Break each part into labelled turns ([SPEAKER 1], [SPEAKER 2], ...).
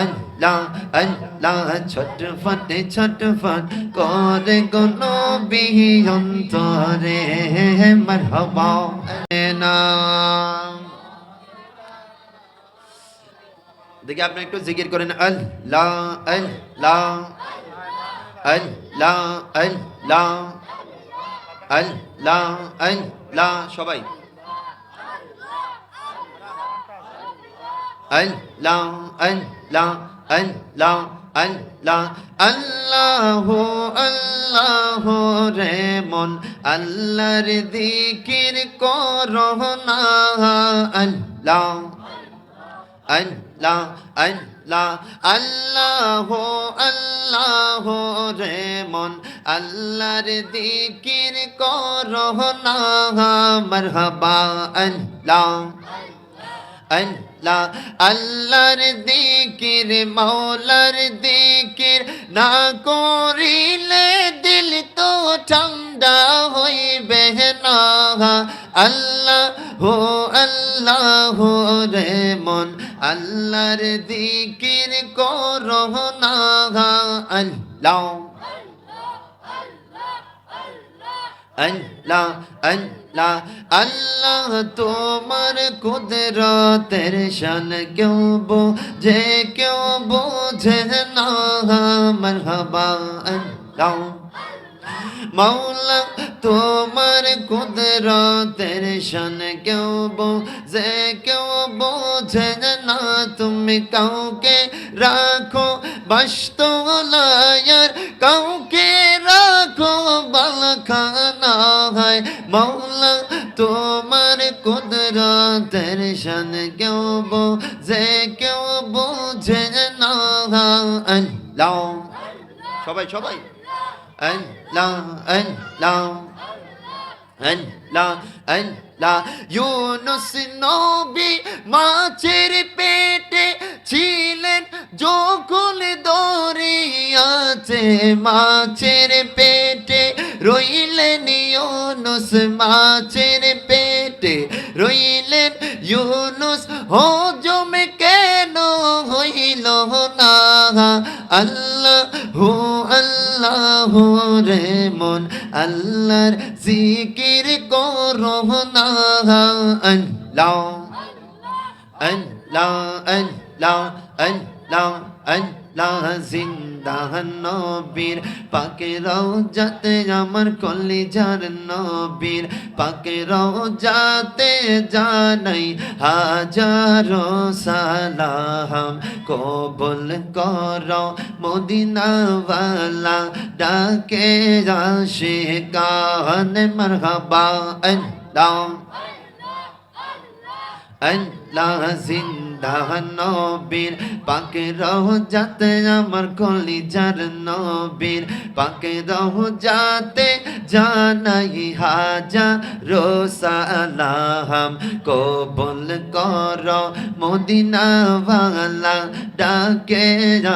[SPEAKER 1] আল্লাহ আল্লাহ ছটফট ছটফট করে কোন বিহি অন্তরে মারহাবা। নাম দেখি আপনি একটু জিকির করেন, আল্লাহ আল্লাহ আল্লাহ আল্লাহ আল্লাহ আল্লাহ, সবাই। আল্লাহ আল্লাহ আল্লাহ আল্লাহ আল্লাহ আল্লাহ রে মন আল্লাহর দিকির করো না আল্লাহ আল্লাহ আল্লাহ আল্লাহ আল্লাহ রে মন আল্লাহর দিকির করো না মারহাবা আল্লাহ আল্লাহ, আল্লাহর দিকির, মৌলার দিকির, না করিলে দিল তো ঠান্ডা হইবে না। আল্লাহ হো আল্লাহ হো রে মন, আল্লাহর দিকির করো না। আল্লাহ আল্লাহ আল্লাহ আল্লাহ তোমার কুদরতের শান কেউ বোঝে কেউ বোঝে না। মরহবা আল্লাহ মৌলা তোমার কুদরতের শান কেউ বোঝে কেউ বোঝে না। তুমি কাউকে রাখো বাস্তলায়ার কাউকে রাখো মৌলা, তোমার কুদরতের শান কেউ বোঝে কেউ বোঝে না। আল্লাহ। সবাই সবাই। আল্লাহ আল্লাহ। আল্লাহ আল্লাহ। ইউনুস নবী মাছের পেটে ছিলেন, যখন দরিয়াতে মাছের পেটে রইলেন ইউনুস মাছের পেটে রইলেন ইউনুস হজম কেন হইল না? আল্লাহ হো আল্লাহ রে মন, আল্লাহর জিকির করো না। আল্লাহ আল্লাহ আল্লাহ আল্লাহ নবীর পাকে রওজাতে আমার কলিজার নবীর পাকে রওজাতে জানাই হাজারো সালাম কবুল কর মদিনাওয়ালা ডাকে আশিকান মারহাবা আল্লাহ আল্লাহ জিন্দাহ নবীর পাকে রহ যাতে আমার কলিজার নবীর পাকে রহ যাতে জানাই হাজা রোসালাম কবুল কর মদিনাওয়ালা, ডাকে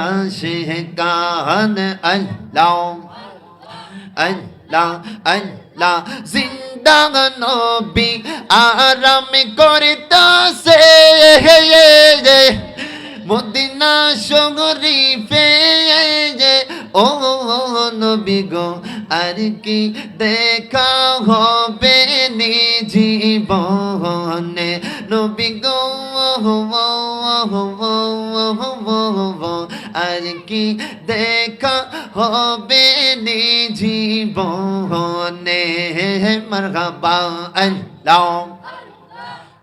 [SPEAKER 1] আসে কান আল্লাহ আল্লাহ আল্লাহ জিন্দা নবী আরাম করতাছে মদিনা শরীফে ও নবী গো আর কি দেখা হবে নি জীবনে নবী গো কি দেখা হবে নি জীবনে মারহাবা আল্লাহ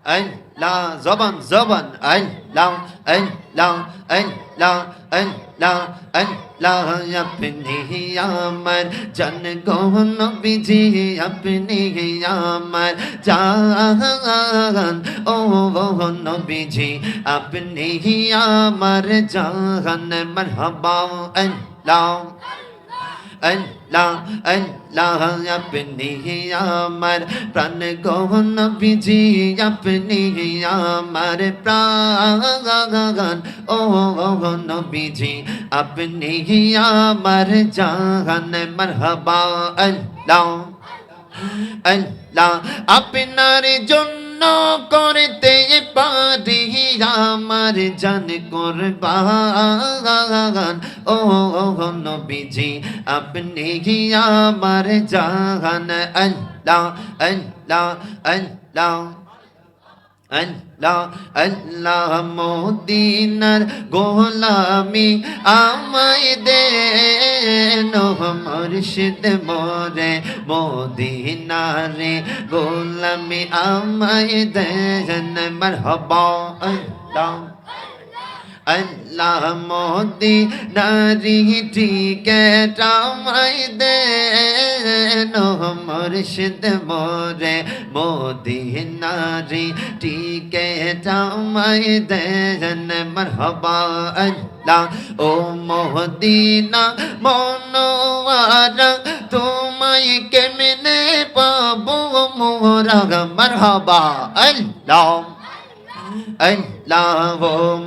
[SPEAKER 1] আল্লাহ জবান জবান আল্লাহ আল্লাহ আল্লাহ আল্লাহ আল্লাহ আপনি আমার জান নবীজি আপনি আমার জান ও নবীজি আপনি আমার জান মরহবা আল্লাহ আল্লাহ আল্লাহ আপনি আমার প্রাণ গহন বিজি আপনি আমার প্রাণ ও গহন বিজি আপনি আমার জাহান মারহাবা আল্লাহ আল্লাহ আপনার জন্য ধন্য করতে পারি আমার জান কোরবান। ও, নবীজি, আপনি কি আমার জাহান? আল্লাহ আল্লাহ আল্লাহ। আল্লাহ আল্লাহ মদিনার গোলামি আমায় দে মুর্শিদ মোরে মদিনারে গোলামি আমায় দে মারহাবা আল্লাহ। আল্লাহ মোদি নারী টিকেটামাই দে মুর্শিদ মোরে মোদি নারী টিকেটামাই দে মরহবা আল্লাহ ও মোহদিনা মনোয়ারা তোমায় কেমনে পাবো মোরা মরহবা আল্লাহ আল্লাহ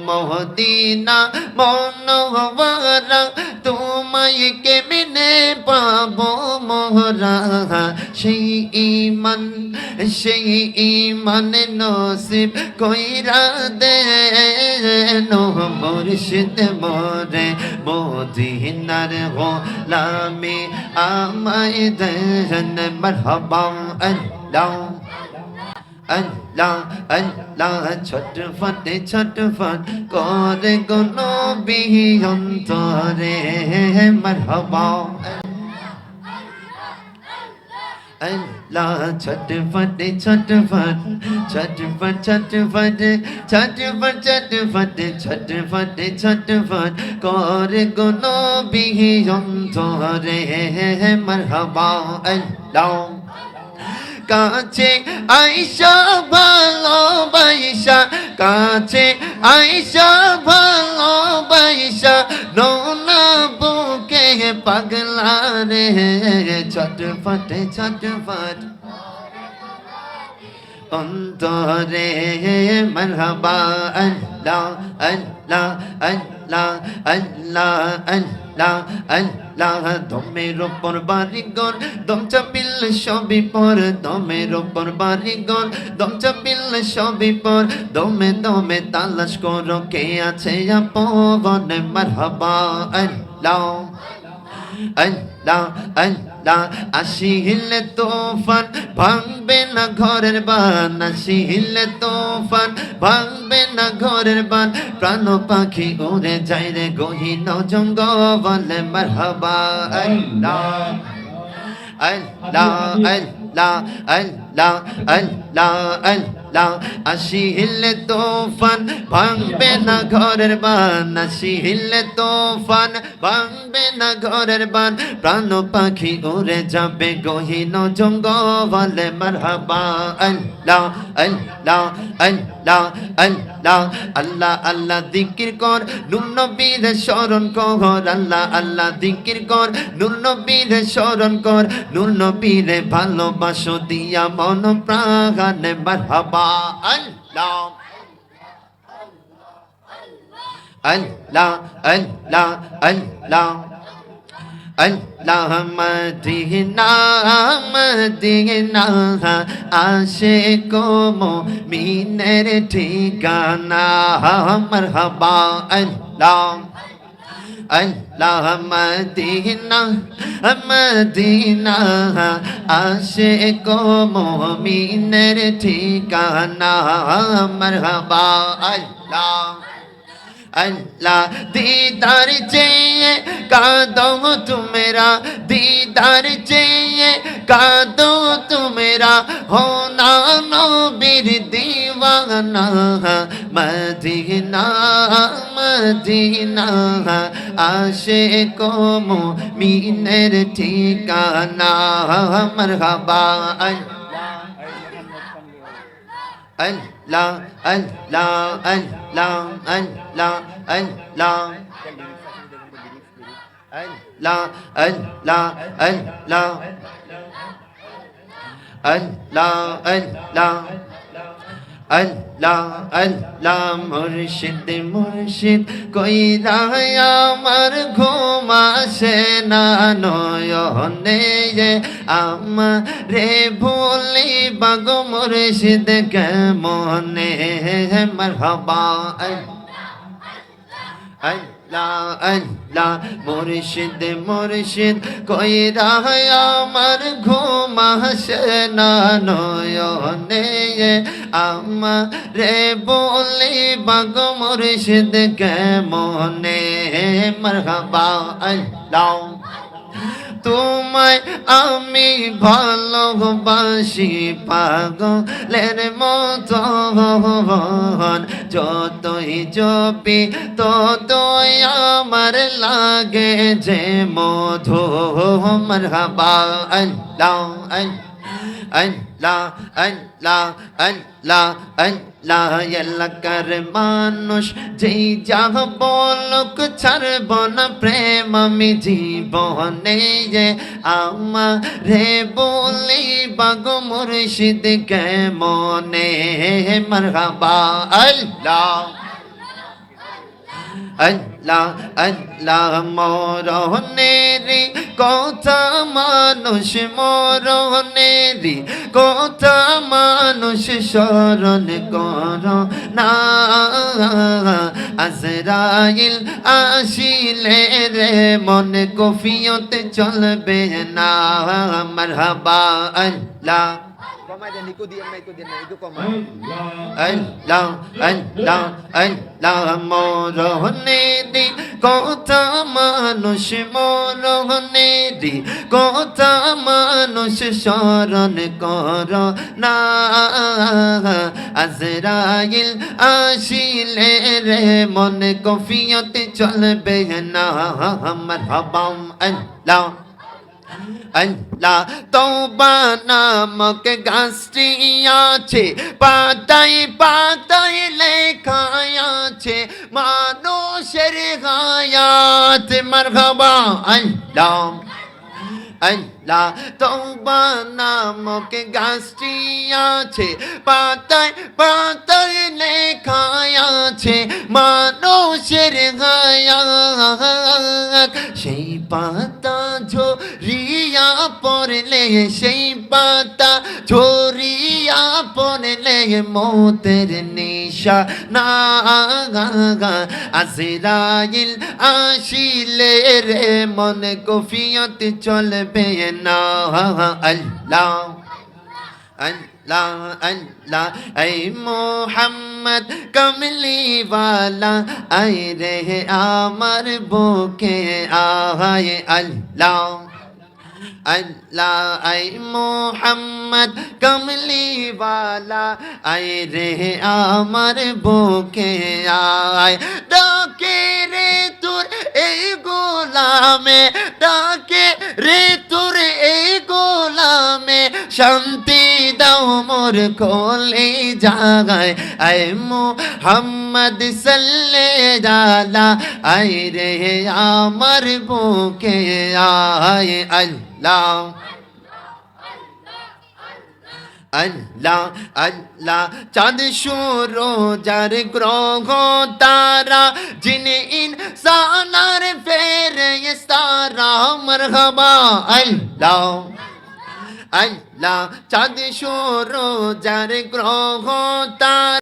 [SPEAKER 1] মহদিনা মনোহরা তোমায় কেমনে পাবো মোহরা সেই ইমান সেই ইমান নসিব কইরা দে মুর্শিদ মোরে মদিনার গোলামি আমায় দেন মরহবা আল্লাহ আল্লাহ আল্লাহ ছটফট ছটফট করে কোন বিহন্তরে মরহবা। আল্লাহ ছটফট ছটফট ছটফট ছটফট ছটফট ছটফট ছটফট ছটফট করে কোন বিহন্তরে মরহবা। আল্লাহ। কাছে আইসা ভালোবাইসা কাছে আইসা ভালোবাইসা নোনা বুকে পাগলা রে, ছটফট ছটফট। অন্তরে মরহবা আল্লাহ আল্লাহ আল্লাহ। আল্লাহ আল্লাহ আল্লাহ দমের ওপর বারিগর দম চাপিল সবই পর, দমের ওপর বারিগর দম চাপিল সবই পর, দমে দমে তালাশ করো কে আছে আপন। মরহবা, আল্লাহ আল্লাহ আল্লাহ আসিলে তোফান ভাঙবে না ঘরের বান আসিলে তোফান ভাঙবে না ঘরের বান প্রাণ পাখি উড়ে যায় রে গহীন জঙ্গলে মারহাবা Allah Allah Allah Allah Allah আল্লাহ আসিলে তোফান ভাঙবে না ঘরের বান। আসিলে তোফান ভাঙবে না ঘরের বান। প্রাণ পাখি উড়ে যাবে গহীন জঙ্গলে। মারহাবা Allah Allah Allah Allah Allah আল্লাহ দিকির কর, নুন নবীর স্মরণ কর। আল্লাহ আল্লাহ দিকির কর, নুন নবীর স্মরণ কর। নুন নবীর ভালোবাসো দিয়া মন প্রাণ মারহাবা Allah. Allah Allah Allah. Allah Medina Medina Como মিনের ঠিকানা। মরহবা আল্লাহ। আল্লাহ মদিনা মদিনা আশে কো মিনের ঠিকানা মরহবা আল্লাহ। আল্লাহ দিদার চেয়ে কাঁদো তুমেরা, দিদার চেয়ে কাঁদো তুমেরা। হো না নবীর দিওয়ানা, মদিনা মদিনা। আশে কমো মিনের ঠিকানা, মরহাবা আল্লাহ। la an la an la an la an la la an la an la an la an la আল্লাহ আল্লাহ মুর্শিদ মুর্শিদ কই রায় আমার ঘুম আসে না, নয়নে যে আমারে ভুলি বাগ মুর্শিদ কেমনে? মারহাবা আল্লাহ। আল্লাহ, মুর্শিদ মুর্শিদ, কই রায় আমার ঘুম আসে না নয়নে? আমারে বলি বাগ মুর্শিদ কেমনে? মরহাবা আল্লাহ। তোমায় আমি ভালোবাসি, পাগলের মতো যতই জপি ততই আমার লাগে যে মধু। মরহাবা, আল্লাহ আল্লাহ। আল্লাহ আল্লাহ আল্লাহ এলাকার মানুষ যেই যাহ বলক ছাড়ব না প্রেম আমি জীবনে যে আমারে বলি বাগ মুর্শিদ কেমনে মারহাবা আল্লাহ আল্লাহ আল্লাহ মরনেরি কথা মানুষ মরনেরি কথা মানুষ স্মরণ কর না। আজরাইল আসিলে রে, মন কফিয়তে চলবে না। মারহাবা আল্লাহ।
[SPEAKER 2] কমাই দেন ইকো দিয়ে না ইকো দিয়ে না ইকো কমাই।
[SPEAKER 1] আল্লাহ আল্লাহ আল্লাহ মরহনে দি কথা মানুষ মরহনে দি কথা মানুষ স্মরণ কর না। আজরাইল আসিলে রে, মন কফিয়তে চলবে না। আমার হবাম আল্লাহ আল্লাহ তওবা নামক গাছটি আছে, পাতায় পাতায় লেখা আছে, মানুষের গায়াত মারহাবা, আল্লাহ আল্লাহ তওবা নামক গাছটি আছে, পাতায় পাতায় লেখা আছে, মানুষের গায়াত সেই পাতা ঝরিয়া পড়লে সেই পাতা ঝরিয়া পড়লে মতের নেশা। না আসিরাইল আসিলে রে মন, কফিয়ত চলবে না। আল্লাহ আল্লাহ আল্লাহ, এই মোহাম্মদ কমলি वाला আই রে আমার বুকে, আয়, আল্লাহ। আল্লাহ আই মোহাম্মদ, কমলি वाला আই রে আমার বুকে আয়। ডাকে রে তোর এই গোলামে, ডাকে রে তোর এই গোলামে, শান্তি দাও মোর কোলে জাগায় আই মোহাম্মদ সাল্লে জালা আই রে আমার বুকে আয় আল্লাহ আল্লাহ আল্লাহ চাঁদ সুরো যার গ্রহ তারা যিনি ইনসানার ফেরে সারা মরহবা আল্লাহ আল্লাহ চাঁদ সুরো যার গ্রহ তারা